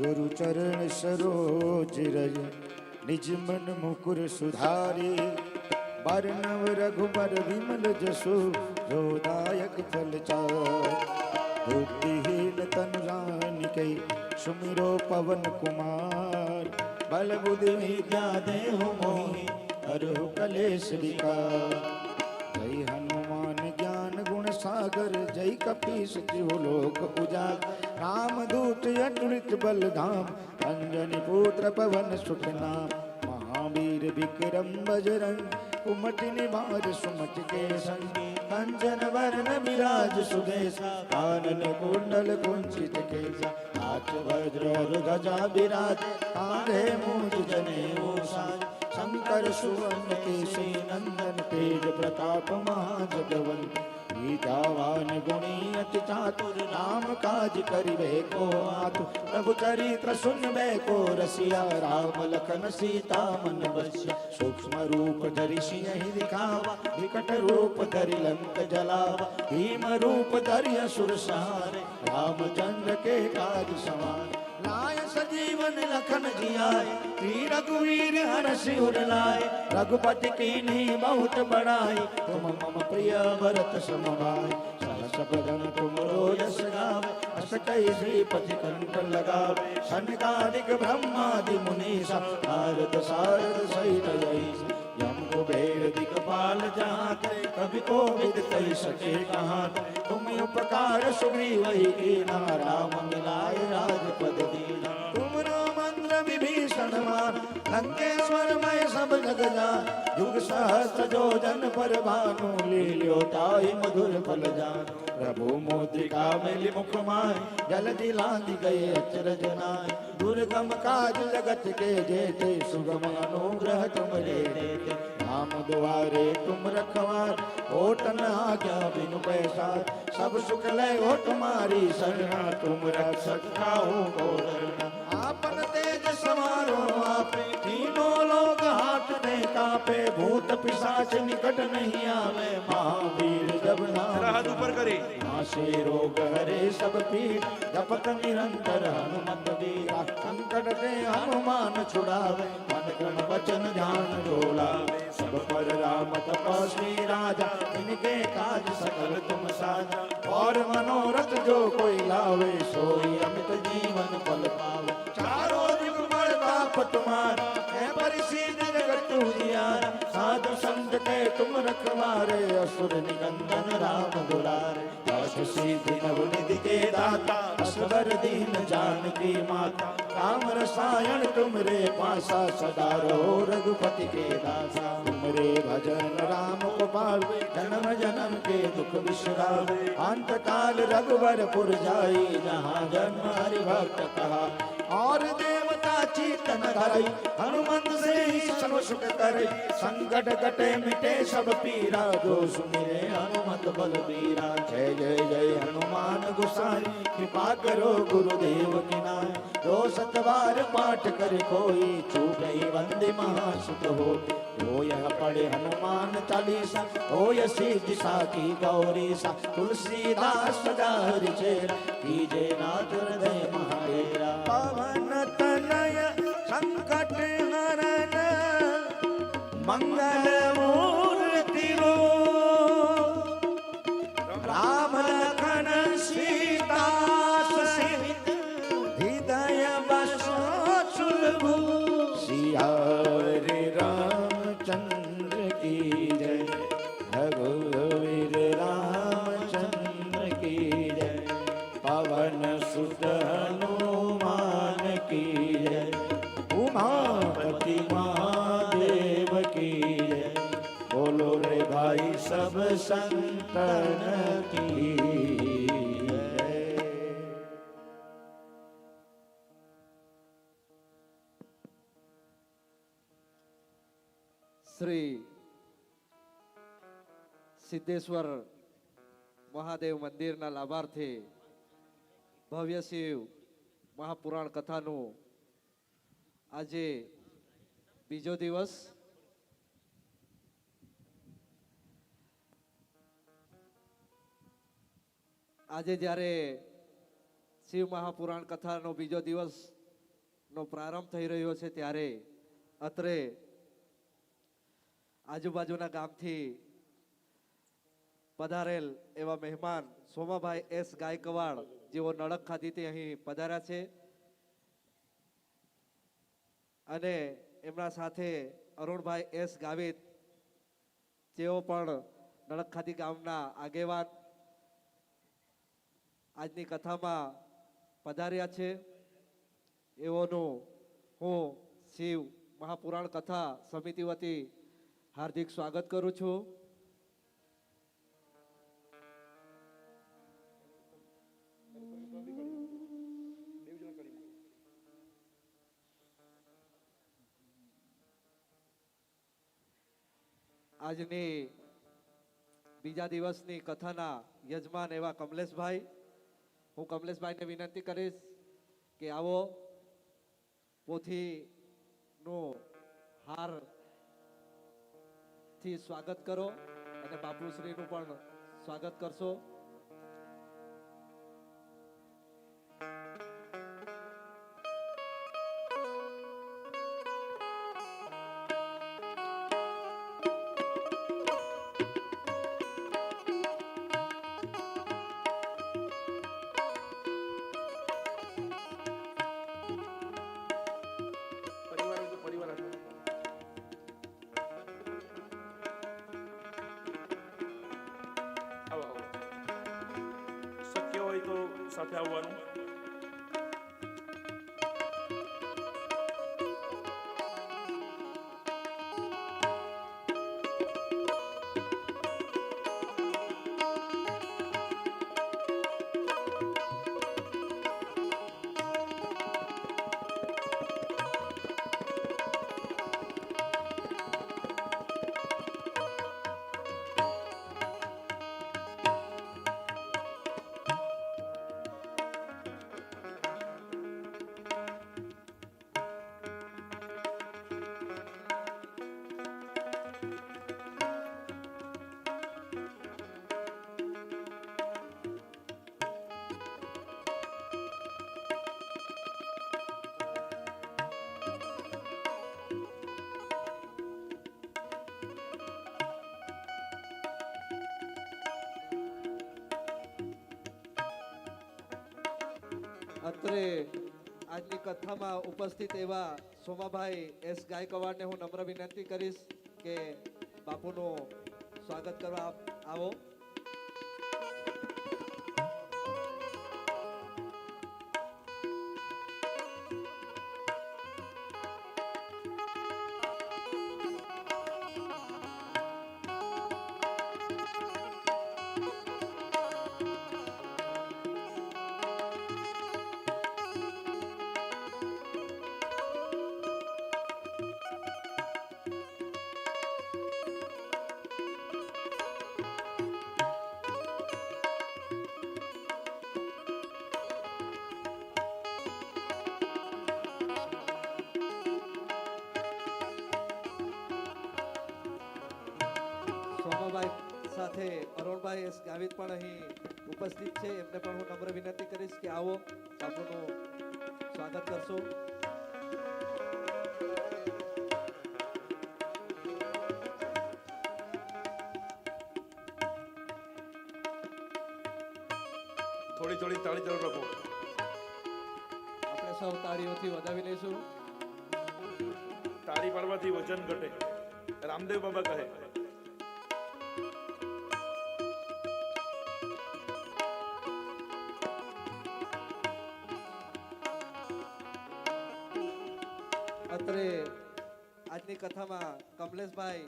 ગુરુ ચરણ સરોજ રજ, નિજ મન મુકુર સુધારી. બરનવ રઘુબર વિમલ જસુ રોદાયક ફલ બુદ્ધિહીન તન કઈ, સુમિરો પવન કુમાર. બલ બુદ્ધિ વિદ્યા દેહુ મોહી, હરહુ કલેશ વિકાર. સાગર જય કપીશ લોક ઉજાગ રામદૂત અતુલિત બલધામ અંજની પુત્ર પવન સુત નામ મહાવીર વિક્રમ બજરંગ કુમતિ નિવાજ સુમત કે સંગી કંચન વરણ વિરાજ સુદેશ આનન કુંડલ કુંચિત કેસા હાથ વજ્ર ધજા બિરાજ કાંધે મૂજ જને ઓસા શંકર સુવર્ણ કેશી નંદન તેજ પ્રતાપ મહાજગવંત વિદ્યાવાન ગુણી અતિ ચાતુર રામ કાજ કરિવે કો આતુ પ્રભુ ચરિત્ર સુનબે કો રસિયા રામ લખન સીતા મન બસ્યા સૂક્ષ્મ રૂપ ધરી સિંહ દિખાવા વિકટ રૂપ ધરી લંક જલાવા. ભીમ રૂપ ધરી અસુર સહારે, રામચંદ્ર કે કાજ સવારે सजीवन लखन जियाए श्री रघुवीर हर्ष उड़लाए, रघुपति नी बहुत बड़ाई तुम मम प्रिय भरत समवाय सहस तुम गावे श्रीपति कंठ लगावे ब्रह्मादि मुनि भारत सारद सहित यम कुबेर दिखपाल जहाँ कभी कोविद कही सके तुम उपकार मिलाए राजपद लंकेश्वर मैं सब जग जान युग सहस्त्र जो जन पर भानु, लील्यो ताई मधुर फल जान। प्रभु मुद्रिका मेलि मुख माय जलधि लांघि गए अचरज नाय दुर्गम काज जगत के जेते, सुगम अनुग्रह तुम रे देते। राम द्वारे तुम रखवार होटन आज्ञा बिनु पैसार। सब सुख लय हो तुम्हारी शरणा तुम काहू को डरना आपन तेज समारो आपे दे कापे भूत पिशाच निकट नहीं आवे महावीर जब नाम હાથ ઉપર કરી नाशे रोग हरे सब पीर जपत निरंतर हनुमत वीरा संकट ते हनुमान छुड़ावे मन क्रम वचन ध्यान डोलावे सब पर राम तपस्वी राजा इनके काज सकल तुम साजा और मनोरथ जो कोई लावे सोई अमित जीवन फल पावे चारों जुग प्रताप तुम्हारा है परिसीद जगत उजियारा साधु संत के तुम रखवारे असुर निकंदन राम दुलारे। दस सीधि नवनिधि के दाता असवर दीन जानकी माता। राम रसायन तुमरे पासा सदा रहो, रघुपति के दासा। तुमरे भजन राम को पावे जन्म जन्म के दुख विश्रावे अंत काल रघुवर पुर जाई, जहाँ जन्म हरि भक्त कहा। और देवता चीतन धरई हनुमंत से ही सब सुख करे संकट कटे मिटे सब पीरा जो सुमिरे हनुमत बलबीरा जय जय जय हनुमान गोसाई कृपा करो गुरुदेव की नाय जो सतबार पाठ कर कोई चूके वंदे महासुत हो जो यह पढ़े हनुमान चालीसा हो यह सिद्धि की गौरी सा तुलसीदास सदा हरि चेरा कीजे नाथ हृदय महाडेरा पवन सुलभु શ્રી સિદ્ધેશ્વર મહાદેવ મંદિરના લાભાર્થી ભવ્ય શિવ મહાપુરાણ કથાનું આજે બીજો દિવસ આજે જ્યારે શિવ મહાપુરાણ કથાનો બીજો દિવસ નો પ્રારંભ થઈ રહ્યો છે ત્યારે અત્રે આજુબાજુના ગામથી પધારેલ એવા મહેમાન સોમાભાઈ એસ ગાયકવાડ, જેઓ નડક ખાધીથી અહીં પધાર્યા છે. અને એમના સાથે અરુણભાઈ એસ ગાવિત, જેઓ પણ નડકખાદી ગામના આગેવાન આજની કથામાં પધાર્યા છે. એઓનું હું શિવ મહાપુરાણ કથા સમિતિ વતી હાર્દિક સ્વાગત કરું છું. આજની બીજા દિવસની કથાના યજમાન એવા કમલેશભાઈ. હું કમલેશભાઈને વિનંતી કરીશ કે આવો પોથીનો હાર થી સ્વાગત કરો અને બાપુશ્રીનું પણ સ્વાગત કરશો. હોય તો સાથે આવવાનું અત્રે આજની કથામાં ઉપસ્થિત એવા સોમાભાઈ એસ ગાયકવાડને હું નમ્ર વિનંતી કરીશ કે બાપુનું સ્વાગત કરવા આવો. સોમાભાઈ સાથે અરુણભાઈ એસ ગાવિત પણ અહીં ઉપસ્થિત છે. એમને પણ હું નમ્ર વિનંતી કરીશ કે આવો બાપુનું સ્વાગત કરશો. થોડી થોડી તાળી જરૂર રાખો. આપણે સૌ તાળીઓથી વધાવી લઈશું. તાળી પાડવાથી વજન ઘટે. રામદેવ બાબા કહે અત્રે આજની કથામાં કમલેશભાઈ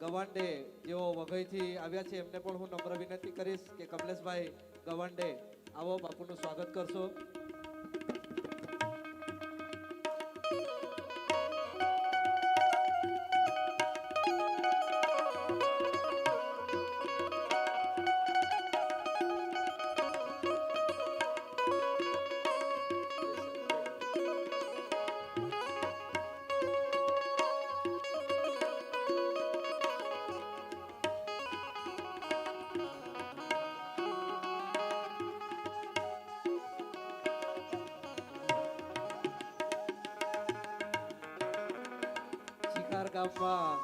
ગવાંડે જેઓ વઘઈથી આવ્યા છે, એમને પણ હું નમ્ર વિનંતી કરીશ કે કમલેશભાઈ ગવાંડે આવો બાપુનું સ્વાગત કરશો. ગામમાં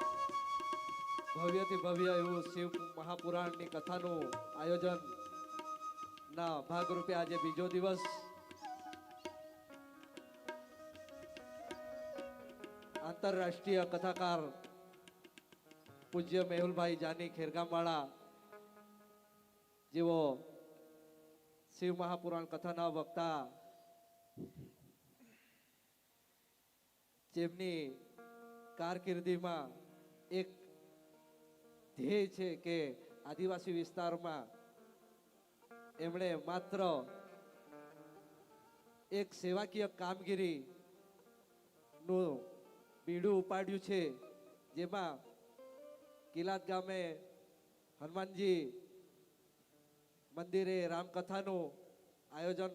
ભવ્યથી ભવ્ય એવું શિવ મહાપુરાણની કથાનું આયોજન ભાગરૂપે આજે બીજો દિવસ આંતરરાષ્ટ્રીય કથાકાર પૂજ્ય મેહુલભાઈ જાની ખેરગામવાળા જેઓ શિવ મહાપુરાણ કથાના વક્તા, જેમની કારકિર્દીમાં એક ધ્યેય છે કે આદિવાસી વિસ્તારમાં એમણે માત્ર એક સેવાકીય કામગીરી નું બીડું ઉપાડ્યું છે, જેમાં કિલાદ ગામે હનુમાનજી મંદિરે રામકથાનું આયોજન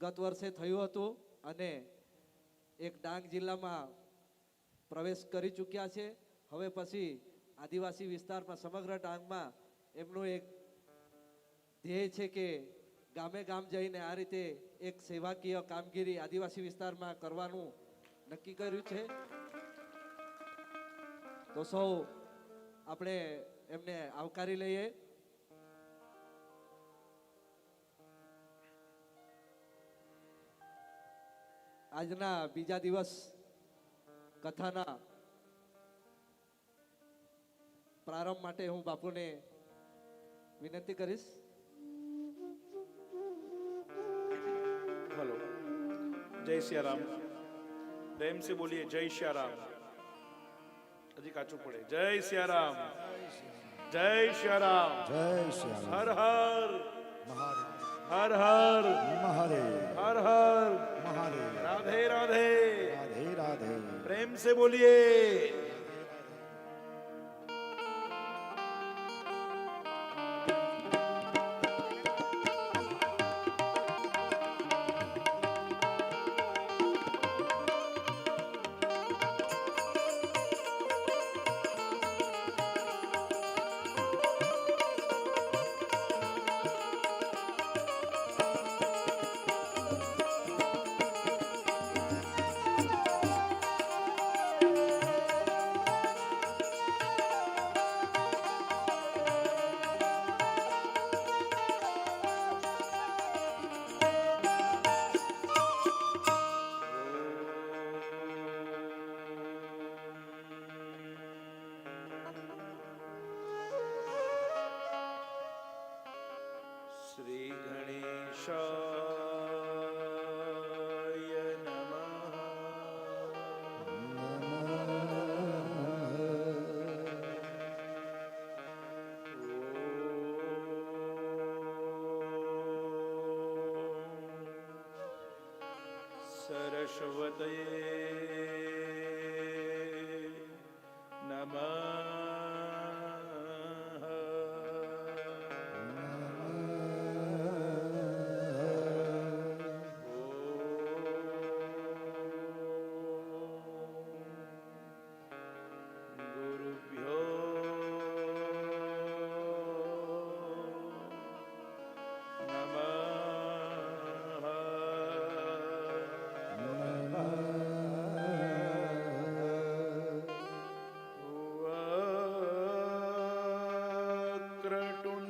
ગત વર્ષે થયું હતું અને એક ડાંગ જિલ્લામાં પ્રવેશ કરી ચૂક્યા છે. હવે પછી આદિવાસી વિસ્તારમાં સમગ્ર ડાંગમાં એમનું એક ધ્યેય છે કે ગામે ગામ જઈને આ રીતે એક સેવાકીય કામગીરી આદિવાસી વિસ્તારમાં કરવાનું નક્કી કર્યું છે. તો સૌ આપણે એમને આવકારી લઈએ. આજના બીજા દિવસ કથાના પ્રારંભ માટે હું બાપુને વિનંતી કરીશ. હલો. જય શ્રી રામ બોલીએ જય શ્રી હજી કાચું પડે. જય શ્રી રામ જય શ્રી રામ જય હર હર. હર હર હર. મહાદેવ. હર હર. મહાદેવ. રાધે રાધે. રાધે પ્રેમ સે બોલીએ गणेशाय नमः सरस्वतये குரட்டுண்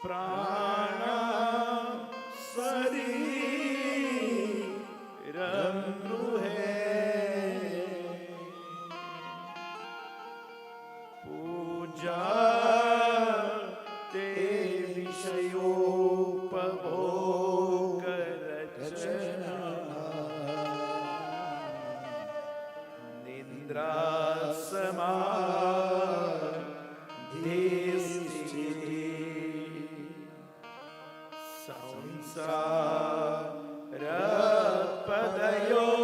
Fran. સંસાર પદયો